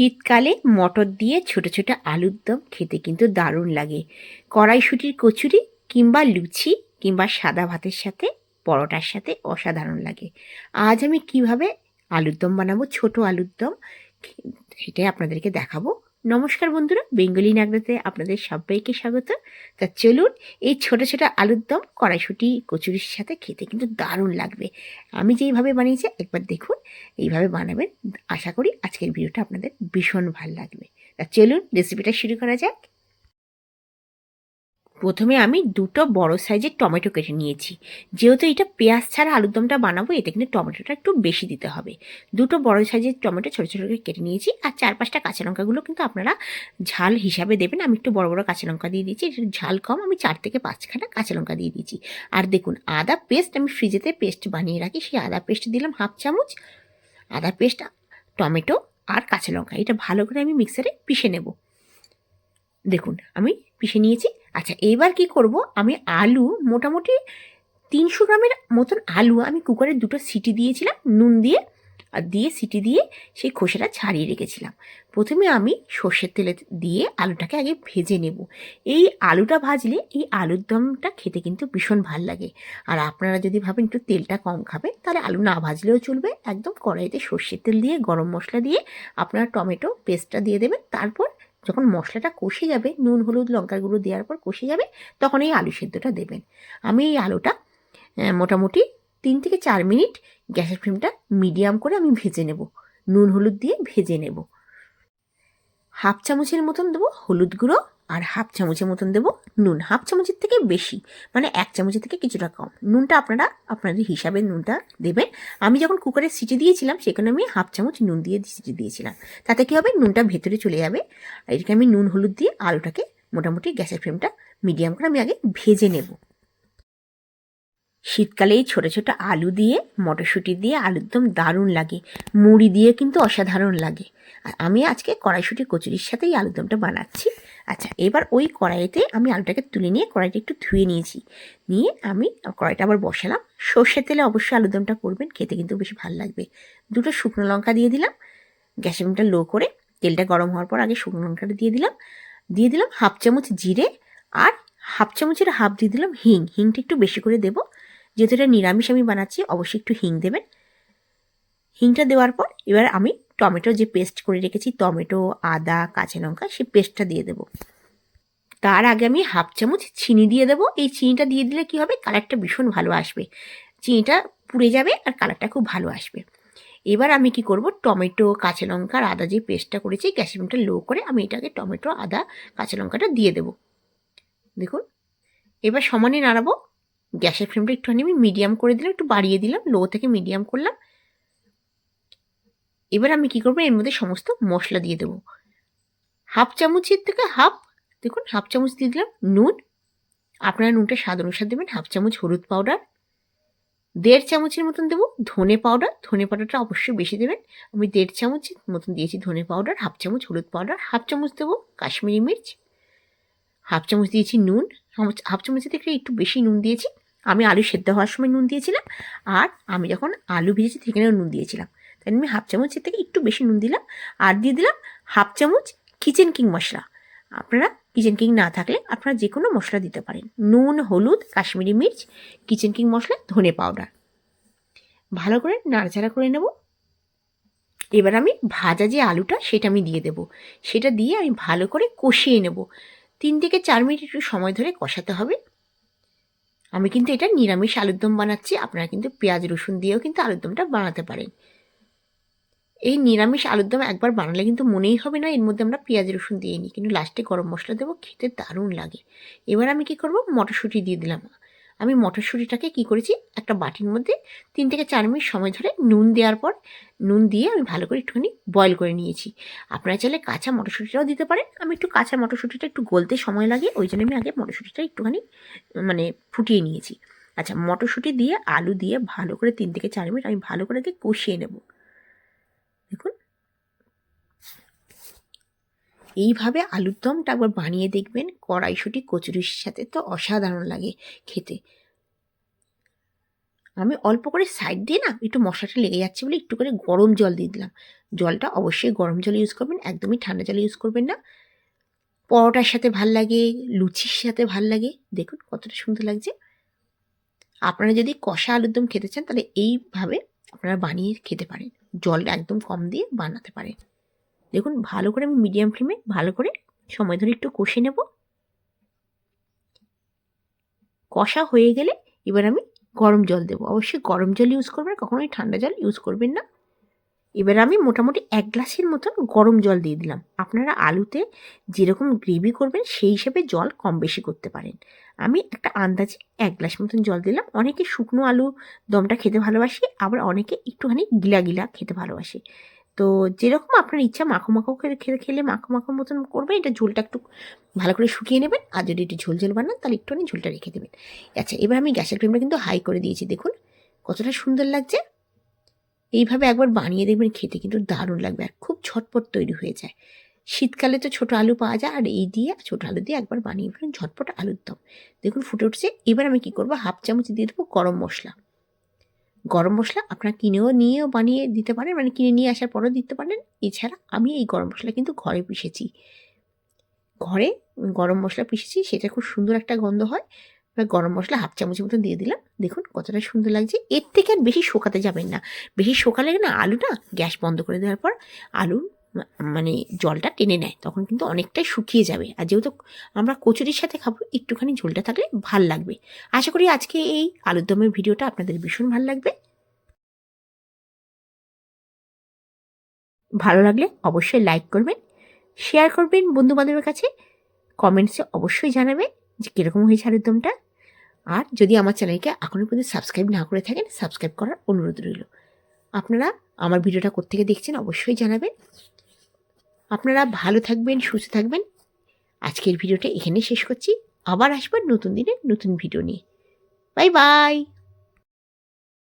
শীতকালে মটর দিয়ে ছোট ছোট আলুর দম খেতে কিন্তু দারুণ লাগে। কড়াইশুটির কচুরি কিংবা লুচি কিংবা সাদা ভাতের সাথে, পরোটার সাথে অসাধারণ লাগে। আজ আমি কীভাবে আলুর দম বানাবো, ছোট আলুর দম সেটাই আপনাদেরকে দেখাবো। নমস্কার বন্ধুরা, বেঙ্গলি নাগরাতে আপনাদের সবাইকে স্বাগত। তা চলুন, এই ছোট ছোট আলুর দম, কড়াইশুটি, কচুরির সাথে খেতে কিন্তু দারুণ লাগবে। আমি যেইভাবে বানিয়েছি, একবার দেখুন, এইভাবে বানাবেন। আশা করি আজকের ভিডিওটা আপনাদের ভীষণ ভালো লাগবে। তা চলুন রেসিপিটা শুরু করা যাক। প্রথমে আমি দুটো বড় সাইজের টমেটো কেটে নিয়েছি। যেহেতু এটা পেঁয়াজ ছাড়া আলুর দমটা বানাবো, এতে কিন্তু টমেটোটা একটু বেশি দিতে হবে। দুটো বড় সাইজের টমেটো ছোটো ছোটো করে কেটে নিয়েছি, আর চার পাঁচটা কাঁচা লঙ্কাগুলো কিন্তু আপনারা ঝাল হিসাবে দেবেন। আমি একটু বড় বড় কাঁচা লঙ্কা দিয়ে দিয়েছি ঝাল কম, আমি চার থেকে পাঁচখানা কাঁচা লঙ্কা দিয়ে দিয়েছি। আর দেখুন, আদা পেস্ট আমি ফ্রিজেতে পেস্ট বানিয়ে রাখি, সেই আদা পেস্ট দিলাম হাফ চামচ। আদা পেস্ট, টমেটো আর কাঁচা লঙ্কা, এটা ভালো করে আমি মিক্সারে পিষে নেব। দেখুন, আমি পিষে নিয়েছি। আচ্ছা এবার কি করব? আমি আলু মোটামুটি তিনশো গ্রামের মতন আলু আমি কুকারে দুটো সিটি দিয়েছিলাম, নুন দিয়ে, আর দিয়ে সিটি দিয়ে সেই খোসাটা ছাড়িয়ে রেখেছিলাম। প্রথমে আমি সর্ষের তেলে দিয়ে আলুটাকে আগে ভেজে নেব। এই আলুটা ভাজলে এই আলুর দমটা খেতে কিন্তু ভীষণ ভালো লাগে। আর আপনারা যদি ভাবেন একটু তেলটা কম খাবেন, তাহলে আলু না ভাজলেও চলবে। একদম কড়াইতে সর্ষের তেল দিয়ে, গরম মশলা দিয়ে আপনারা টমেটো, পেস্টটা দিয়ে দেবেন। তারপর যখন মশলাটা কষে যাবে, নুন, হলুদ, লঙ্কার গুঁড়ো দেওয়ার পর কষে যাবে, তখন এই আলু সেদ্ধটা দেবেন। আমি এই আলুটা মোটামুটি তিন থেকে চার মিনিট গ্যাসের ফ্লেমটা মিডিয়াম করে আমি ভেজে নেব। নুন, হলুদ দিয়ে ভেজে নেব। হাফ চামচের মতন দেবো হলুদ গুঁড়ো আর হাফ চামচের মতন দেবো নুন। হাফ চামচের থেকে বেশি মানে এক চামচের থেকে কিছুটা কম। নুনটা আপনারা, আপনাদের হিসাবে নুনটা দেবেন। আমি যখন কুকারে সিটি দিয়েছিলাম, সেখানে আমি হাফ চামচ নুন দিয়ে সিটি দিয়েছিলাম। তাতে কী হবে? নুনটা ভেতরে চলে যাবে। আর এটাকে আমি নুন, হলুদ দিয়ে আলুটাকে মোটামুটি গ্যাসের ফ্লেমটা মিডিয়াম করে আমি আগে ভেজে নেব। শীতকালে এই ছোটো ছোটো আলু দিয়ে, মটরশুঁটি দিয়ে আলুর দম দারুণ লাগে। মুড়ি দিয়ে কিন্তু অসাধারণ লাগে। আর আমি আজকে কড়াইশুঁটি কচুরির সাথেই আলুর দমটা বানাচ্ছি। আচ্ছা এবার ওই কড়াইতে আমি আলুটাকে তুলে নিয়ে কড়াইটা একটু ধুয়ে নিয়েছি। নিয়ে আমি কড়াইটা আবার বসালাম। সর্ষের তেলে অবশ্যই আলুদমটা করবেন, খেতে কিন্তু বেশি ভালো লাগবে। দুটো শুকনো লঙ্কা দিয়ে দিলাম। গ্যাসের লো করে তেলটা গরম হওয়ার পর আগে শুকনো লঙ্কাটা দিয়ে দিলাম। দিয়ে দিলাম হাফ চামচ জিরে আর হাফ চামচের হাফ দিয়ে দিলাম হিং। হিংটা একটু বেশি করে দেবো। যেহেতু এটা নিরামিষ আমি বানাচ্ছি, অবশ্যই একটু হিং দেবেন। হিংটা দেওয়ার পর এবার আমি টমেটো যে পেস্ট করে রেখেছি, টমেটো, আদা, কাঁচা লঙ্কা, সেই পেস্টটা দিয়ে দেবো। তার আগে আমি হাফ চামচ চিনি দিয়ে দেবো। এই চিনিটা দিয়ে দিলে কি হবে? কালারটা ভীষণ ভালো আসবে। চিনিটা পুড়ে যাবে আর কালারটা খুব ভালো আসবে। এবার আমি কি করব? টমেটো, কাঁচা লঙ্কা আর আদা যে পেস্টটা করেছি, গ্যাসের ফ্লেমটা লো করে আমি এটাকে টমেটো, আদা, কাঁচা লঙ্কাটা দিয়ে দেবো। দেখুন, এবার সমানে নাড়াবো। গ্যাসের ফ্লেমটা একটুখানি আমি মিডিয়াম করে দিলাম, একটু বাড়িয়ে দিলাম, লো থেকে মিডিয়াম করলাম। এবার আমি কী করব? এর মধ্যে সমস্ত মশলা দিয়ে দেবো। হাফ চামচের থেকে হাফ, দেখুন, হাফ চামচ দিয়ে দিলাম নুন। আপনারা নুনটা স্বাদ অনুসার দেবেন, হাফ চামচ হলুদ পাউডার। দেড় চামচের মতন দেবো ধনে পাউডার। ধনে পাউডারটা অবশ্যই বেশি দেবেন। আমি দেড় চামচের মতন দিয়েছি ধনে পাউডার, হাফ চামচ হলুদ পাউডার, হাফ চামচ দেবো কাশ্মীরি মির্চ, হাফ চামচ দিয়েছি নুন। হাফ চামচের থেকে একটু বেশি নুন দিয়েছি। আমি আলু সেদ্ধ হওয়ার সময় নুন দিয়েছিলাম। আর আমি যখন আলু ভেজেছি সেখানেও নুন দিয়েছিলাম। তাই আমি হাফ চামচের থেকে একটু বেশি নুন দিলাম। আর দিয়ে দিলাম হাফ চামচ কিচেন কিং মশলা। আপনারা কিচেন কিং না থাকলে আপনারা যে কোনো মশলা দিতে পারেন। নুন, হলুদ, কাশ্মীরি মির্চ কিচেন কিং মশলা, ধনে পাউডার ভালো করে নাড়াচাড়া করে নেব। এবার আমি ভাজা যে আলুটা সেটা আমি দিয়ে দেব। সেটা দিয়ে আমি ভালো করে কষিয়ে নেব। তিন থেকে চার মিনিট একটু সময় ধরে কষাতে হবে। আমি কিন্তু এটা নিরামিষ আলুর দম বানাচ্ছি। আপনারা কিন্তু পেঁয়াজ, রসুন দিয়েও কিন্তু আলুর দমটা বানাতে পারেন। এই নিরামিষ আলুর দম একবার বানালে কিন্তু মনেই হবে না, এর মধ্যে আমরা পেঁয়াজ, রসুন দিয়ে নিই। কিন্তু লাস্টে গরম মশলা দেবো, খেতে দারুণ লাগে। এবার আমি কি করব? মটরশুঁটি দিয়ে দিলাম। আমি মটরশুঁটিটাকে কি করেছি? একটা বাটির মধ্যে তিন থেকে চার মিনিট সময় ধরে নুন দেওয়ার পর, নুন দিয়ে আমি ভালো করে একটুখানি বয়ল করে নিয়েছি। আপনারা চাইলে কাঁচা মটরশুঁটিটাও দিতে পারেন। আমি একটু কাঁচা মটরশুঁটিটা একটু গলতে সময় লাগে, ওই জন্য আমি আগে মটরশুঁটিটা একটুখানি মানে ফুটিয়ে নিয়েছি। আচ্ছা মটরশুঁটি দিয়ে, আলু দিয়ে ভালো করে তিন থেকে চার মিনিট আমি ভালো করে দিয়ে কষিয়ে নেব দেখুন এইভাবে আলুর দমটা একবার বানিয়ে দেখবেন। কড়াইশুটি, কচুরির সাথে তো অসাধারণ লাগে খেতে। আমি অল্প করে সাইড দিয়ে না একটু মশলাটা লেগে যাচ্ছে বলে একটু করে গরম জল দিয়ে দিলাম। জলটা অবশ্যই গরম জল ইউজ করবেন, একদমই ঠান্ডা জল ইউজ করবেন না। পরোটার সাথে ভালো লাগে, লুচির সাথে ভালো লাগে। দেখুন কতটা সুন্দর লাগছে। আপনারা যদি কষা আলুর দম খেতে চান তাহলে এইভাবে আপনারা বানিয়ে খেতে পারেন। জলটা একদম কম দিয়ে বানাতে পারেন। দেখুন, ভালো করে আমি মিডিয়াম ফ্লেমে ভালো করে সময় ধরে একটু কষে নেব। কষা হয়ে গেলে এবার আমি গরম জল দেবো। অবশ্যই গরম জল ইউজ করবেন, কখনোই ঠান্ডা জল ইউজ করবেন না। এবার আমি মোটামুটি এক গ্লাসের মতন গরম জল দিয়ে দিলাম। আপনারা আলুতে যেরকম গ্রেভি করবেন, সেই হিসেবে জল কম বেশি করতে পারেন। আমি একটা আন্দাজে এক গ্লাস মতন জল দিলাম। অনেকে শুকনো আলু দমটা খেতে ভালোবাসে, আবার অনেকে একটুখানি গিলা গিলা খেতে ভালোবাসে। তো যেরকম আপনার ইচ্ছা মাখো মাখো খেলে খেলে খেলে মাখো মাখো মতন করবেন, এটা ঝোলটা একটু ভালো করে শুকিয়ে নেবেন, আর যদি একটু ঝোল ঝোল বানান তাহলে একটুখানি ঝোলটা রেখে দেবেন। আচ্ছা এবার আমি গ্যাসের ফ্লেমটা কিন্তু হাই করে দিয়েছি, দেখুন কতটা সুন্দর লাগছে। এইভাবে একবার বানিয়ে দেখবেন, খেতে কিন্তু দারুণ লাগবে আর খুব ঝটপট তৈরি হয়ে যায়। শীতকালে তো ছোটো আলু পাওয়া যায়, আর এই দিয়ে ছোটো আলু দিয়ে একবার বানিয়ে ফেলুন, ঝটপট আলুর দম দেখুন ফুটে উঠছে, এবার আমি কী করব, হাফ চামচ দিয়ে দেবো গরম মশলা। গরম মশলা আপনারা কিনেও নিয়েও বানিয়ে দিতে পারেন মানে কিনে নিয়ে আসার পরও দিতে পারেন। এছাড়া আমি এই গরম মশলা কিন্তু ঘরে পিষেছি। ঘরে গরম মশলা পিষেছি, সেটা খুব সুন্দর একটা গন্ধ হয়। গরম মশলা হাফ চামচের মতো দিয়ে দিলাম। দেখুন কতটা সুন্দর লাগছে। এর থেকে আর বেশি শোকাতে যাবেন না। বেশি শোকালে না আলুটা গ্যাস বন্ধ করে দেওয়ার পর আলু মানে জলটা টেনে নেয়, তখন কিন্তু অনেকটাই শুকিয়ে যাবে। আর যেহেতু আমরা কচুরির সাথে খাব, একটুখানি ঝোলটা থাকলে ভালো লাগবে। আশা করি আজকে এই আলুর দমের ভিডিওটা আপনাদের ভীষণ ভালো লাগবে। ভালো লাগলে অবশ্যই লাইক করবেন, শেয়ার করবেন বন্ধু বান্ধবের কাছে, কমেন্টসে অবশ্যই জানাবেন যে কীরকম হয়েছে আলুর দমটা। আর যদি আমার চ্যানেলকে এখনও পর্যন্ত সাবস্ক্রাইব না করে থাকেন, সাবস্ক্রাইব করার অনুরোধ রইল। আপনারা আমার ভিডিওটা কোত্থেকে দেখছেন অবশ্যই জানাবেন। আপনারা ভালো থাকবেন, সুস্থ থাকবেন। আজকের ভিডিওটা এখানে শেষ করছি। আবার আসবেন নতুন দিনে নতুন ভিডিও নিয়ে। Bye bye!